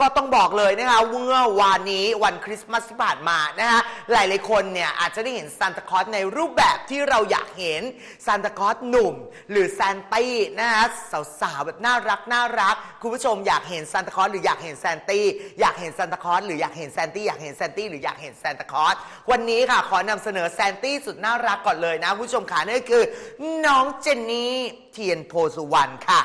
ก็ต้องบอกเลยนะคะเมื่อวานนี้วันคริสต์มาสที่ผ่านมานะคะหลายๆคนเนี่ยอาจจะได้เห็นซานตาคลอสในรูปแบบที่เราอยากเห็นซานตาคลอสหนุ่ม หรือซานตี้นะคะสาวๆแบบน่ารักน่ารักคุณผู้ชมอยากเห็นซานตาคลอสหรืออยากเห็นแซนตี้อยากเห็นซานตาคลอสหรืออยากเห็นแซนตี้อยากเห็นแซนตี้หรืออยากเห็นแซนตาคลอสวันนี้ค่ะขอนำเสนอแซนตี้สุดน่ารักก่อนเลยนะคุณผู้ชมค่ะนั่นคือ น้องเจนนี่เทียนโพสุวรรณค่ะ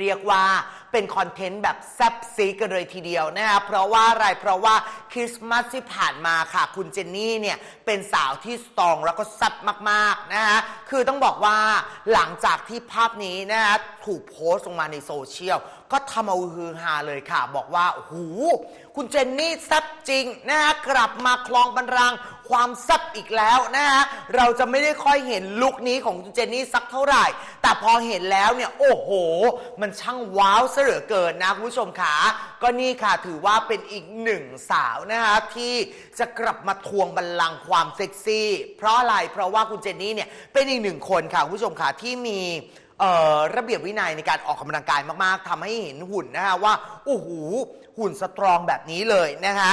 เรียกว่าเป็นคอนเทนต์แบบแซ่บซีดกันเลยทีเดียวนะคะเพราะว่าอะไรเพราะว่าคริสต์มาสที่ผ่านมาค่ะ คุณเจนนี่เนี่ยเป็นสาวที่สตรองแล้วก็แซ่บมากๆนะคะคือต้องบอกว่าหลังจากที่ภาพนี้นะคะถูกโพสต์ลงมาในโซเชียลก็ทำเอาฮือฮาเลยค่ะ บอกว่าโอ้โหคุณเจนนี่แซ่บจริงนะคะกลับมาคลองบันรังความแซ่บอีกแล้วนะคะเราจะไม่ได้ค่อยเห็นลุคนี้ของคุณเจนนี่สักเท่าไหร่ แต่พอเห็นแล้วเนี่ยโอ้โห มันช่างว้าวซะเหลือเกินนะคุณผู้ชมขาก็นี่ค่ะถือว่าเป็นอีกหนึ่งสาวนะคะที่จะกลับมาทวงบัลลังก์ความเซ็กซี่ เพราะอะไรเพราะว่าคุณเจนนี่เนี่ยเป็นอีกหนึ่งคนค่ะคุณผู้ชมค่ะที่มีเอ่อระเบียบวินัยในการออกกำลังกายมากๆทำให้เห็นหุ่นนะคะว่าโอ้โหหุ่นสตรองแบบนี้เลยนะคะ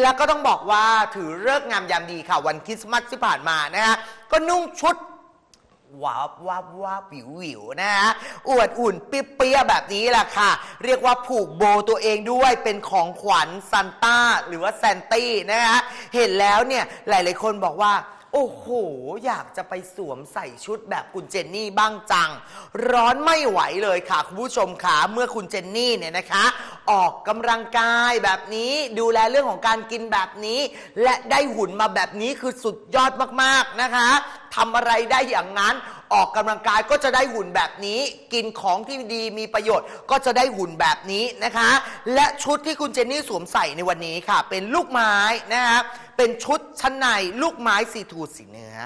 แล้วก็ต้องบอกว่าถือเลิกษ์งามยามดีค่ะวันคริสต์มาสที่ผ่านมานะคะก็นุ่งชุด ว้าวว้าวว้าววิววิวนะฮะอวดอุ่นเปี้ยๆแบบนี้แหละค่ะ เรียกว่าผูกโบตัวเองด้วยเป็นของขวัญซันต้าหรือว่าแซนตี้นะฮะเห็นแล้วเนี่ยหลายๆคนบอกว่าโอ้โห อยากจะไปสวมใส่ชุดแบบคุณเจนนี่บ้างจัง ร้อนไม่ไหวเลยค่ะ คุณผู้ชมค่ะเมื่อคุณเจนนี่เนี่ยนะคะ ออกกำลังกายแบบนี้ ดูแลเรื่องของการกินแบบนี้ และได้หุ่นมาแบบนี้คือสุดยอดมากๆนะคะทำอะไรได้อย่างนั้นออกกำลังกายก็จะได้หุ่นแบบนี้ กินของที่ดีมีประโยชน์ก็จะได้หุ่นแบบนี้นะคะ และชุดที่คุณเจนนี่สวมใส่ในวันนี้ค่ะ เป็นลูกไม้นะคะเป็นชุดชั้นในลูกไม้สีทูสีเนื้อ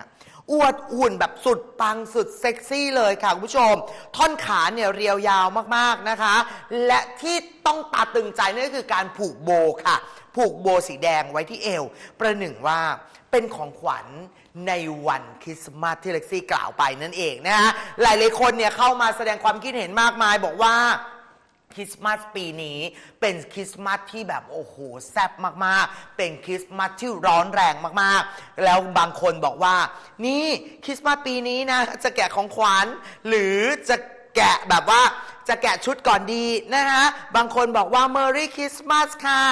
อวดหุ่นแบบสุดปังสุดเซ็กซี่เลยค่ะคุณผู้ชม ท่อนขาเนี่ยเรียวยาวมากๆนะคะ และที่ต้องตาตึงใจนั่นก็คือการผูกโบค่ะ ผูกโบสีแดงไว้ที่เอว ประหนึ่งว่าเป็นของขวัญในวันคริสต์มาสที่เล็กซี่กล่าวไปนั่นเองนะฮะหลายๆคนเนี่ยเข้ามาแสดงความคิดเห็นมากมายบอกว่า คริสต์มาสปีนี้เป็นคริสต์มาสที่แบบโอ้โหแซ่บมากๆ เป็นคริสต์มาสที่ร้อนแรงมากๆ แล้วบางคนบอกว่า นี่คริสต์มาสปีนี้นะ จะแกะของขวัญหรือจะแกะแบบว่า จะแกะชุดก่อนดีนะฮะบางคนบอกว่า Merry Christmas ค่ะ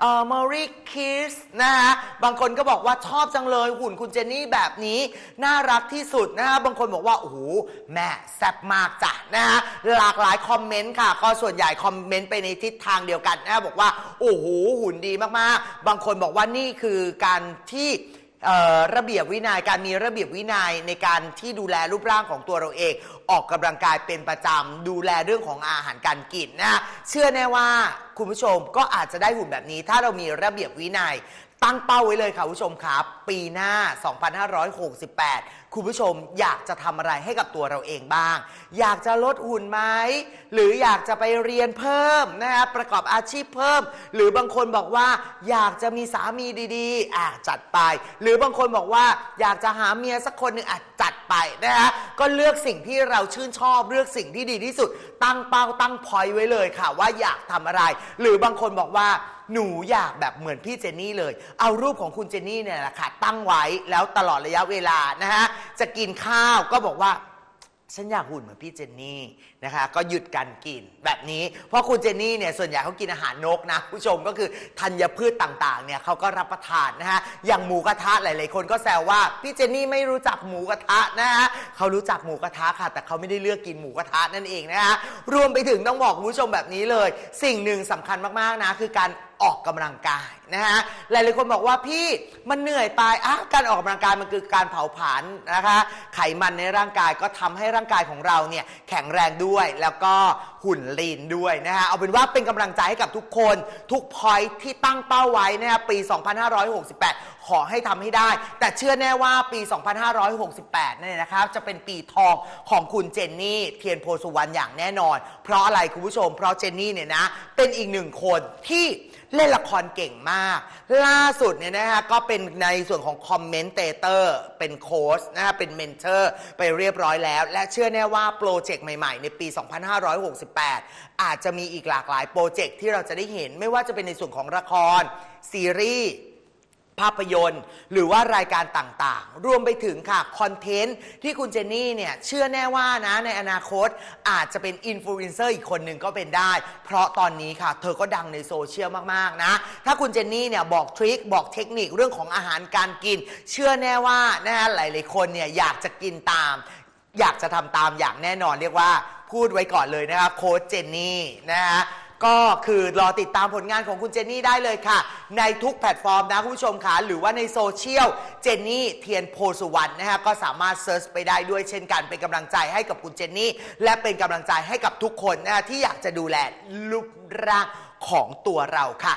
เอ่อ Merry Kiss นะฮะบางคนก็บอกว่าชอบจังเลยหุ่นคุณเจนนี่แบบนี้ น่ารักที่สุดนะฮะบางคนบอกว่า โอ้โห แม่แซ่บมากจ้ะนะฮะหลากหลายคอมเมนต์ค่ะ ก็ส่วนใหญ่คอมเมนต์ไปในทิศทางเดียวกันนะะบอกว่า โอ้โห หุ่นดีมากๆ บางคนบอกว่านี่คือการที่ เอ่อระเบียบวินัยการมีระเบียบวินัยในการที่ดูแลรูปร่างของตัวเราเอง ออกกำลังกายเป็นประจำดูแลเรื่องของอาหารการกินนะเชื่อแน่ว่าคุณผู้ชมก็อาจจะได้หุ่นแบบนี้ ถ้าเรามีระเบียบวินัย ตั้งเป้าไว้เลยค่ะคุณผู้ชมครับ ปีหน้า 2568 คุณผู้ชมอยากจะทำอะไรให้กับตัวเราเองบ้าง อยากจะลดหุ่นไหม หรืออยากจะไปเรียนเพิ่มนะฮะประกอบอาชีพเพิ่ม หรือบางคนบอกว่า อยากจะมีสามีดีๆอะจัดไป หรือบางคนบอกว่า อยากจะหาเมียสักคนหนึ่งอะจัดไปนะฮะก็เลือกสิ่งที่เราชื่นชอบเลือกสิ่งที่ดีที่สุด ตั้งเป้าตั้งพอยไว้เลยค่ะ ว่าอยากทำอะไร หรือบางคนบอกว่า หนูอยากแบบเหมือนพี่เจนนี่เลย เอารูปของคุณเจนนี่เนี่ยแหละค่ะตั้งไว้แล้วตลอดระยะเวลานะฮะจะกินข้าวก็บอกว่า ฉันอยากหุ่นเหมือนพี่เจนนี่นะคะ ก็หยุดการกินแบบนี้ เพราะคุณเจนนี่เนี่ยส่วนใหญ่เขากินอาหารนกนะผู้ชมก็คือธัญพืชต่างๆเนี่ยเขาก็รับประทานนะฮะอย่างหมูกระทะหลายๆคนก็แซวว่าพี่เจนนี่ไม่รู้จักหมูกระทะนะฮะเขารู้จักหมูกระทะค่ะ แต่เขาไม่ได้เลือกกินหมูกระทะนั่นเองนะฮะรวมไปถึงต้องบอกคุณผู้ชมแบบนี้เลย สิ่งหนึ่งสำคัญมากๆนะคือการ ออกกำลังกายนะฮะหลายๆคนบอกว่าพี่มันเหนื่อยไปอะการออกกำลังกายมันคือการเผาผลาญนะคะ ไขมันในร่างกายก็ทำให้ร่างกายของเราเนี่ยแข็งแรงด้วยแล้วก็หุ่นลีนด้วยนะฮะเอาเป็นว่าเป็นกำลังใจให้กับทุกคนทุกพอยที่ตั้งเป้าไว้นะฮะปี 2568 ขอให้ทำให้ได้ แต่เชื่อแน่ว่าปี 2568เนี่ยนะครับจะเป็นปีทองของคุณเจนนี่เทียนโพสุวรรณอย่างแน่นอน เพราะอะไรคุณผู้ชม เพราะเจนนี่เนี่ยนะเป็นอีกหนึ่งคนที่ เล่นละครเก่งมาก ล่าสุดเนี่ยนะฮะก็เป็นในส่วนของคอมเมนเตเตอร์เป็นโค้ชนะฮะเป็นเมนเทอร์ไปเรียบร้อยแล้ว และเชื่อแน่ว่าโปรเจกต์ใหม่ๆ ในปี 2568 อาจจะมีอีกหลากหลายโปรเจกต์ที่เราจะได้เห็นไม่ว่าจะเป็นในส่วนของละครซีรีส์าพยนตร์ หรือว่ารายการต่างๆ รวมไปถึงค่ะ คอนเทนต์ที่คุณเจนนี่เนี่ย เชื่อแน่ว่านะในอนาคตอาจจะเป็นอินฟลูเอนเซอร์อีกคนหนึ่งก็เป็นได้ เพราะตอนนี้ค่ะ เธอก็ดังในโซเชียลมากๆนะ ถ้าคุณเจนนี่เนี่ย บอกทริคบอกเทคนิคเรื่องของอาหารการกิน เชื่อแน่ว่านะฮะหลายๆคนเนี่ยอยากจะกินตาม อยากจะทำตามอย่างแน่นอนเรียกว่าพูดไว้ก่อนเลยนะคะโค้ชเจนนี่นะฮะ ก็คือรอติดตามผลงานของคุณเจนนี่ได้เลยค่ะ ในทุกแพลตฟอร์มนะคุณผู้ชมค่ะ หรือว่าในโซเชียลเจนนี่เทียนโพสุวรรณนะฮะก็สามารถเซิร์ชไปได้ด้วยเช่นกันเป็นกำลังใจให้กับคุณเจนนี่ และเป็นกำลังใจให้กับทุกคนนะฮะที่อยากจะดูแลรูปร่างของตัวเราค่ะ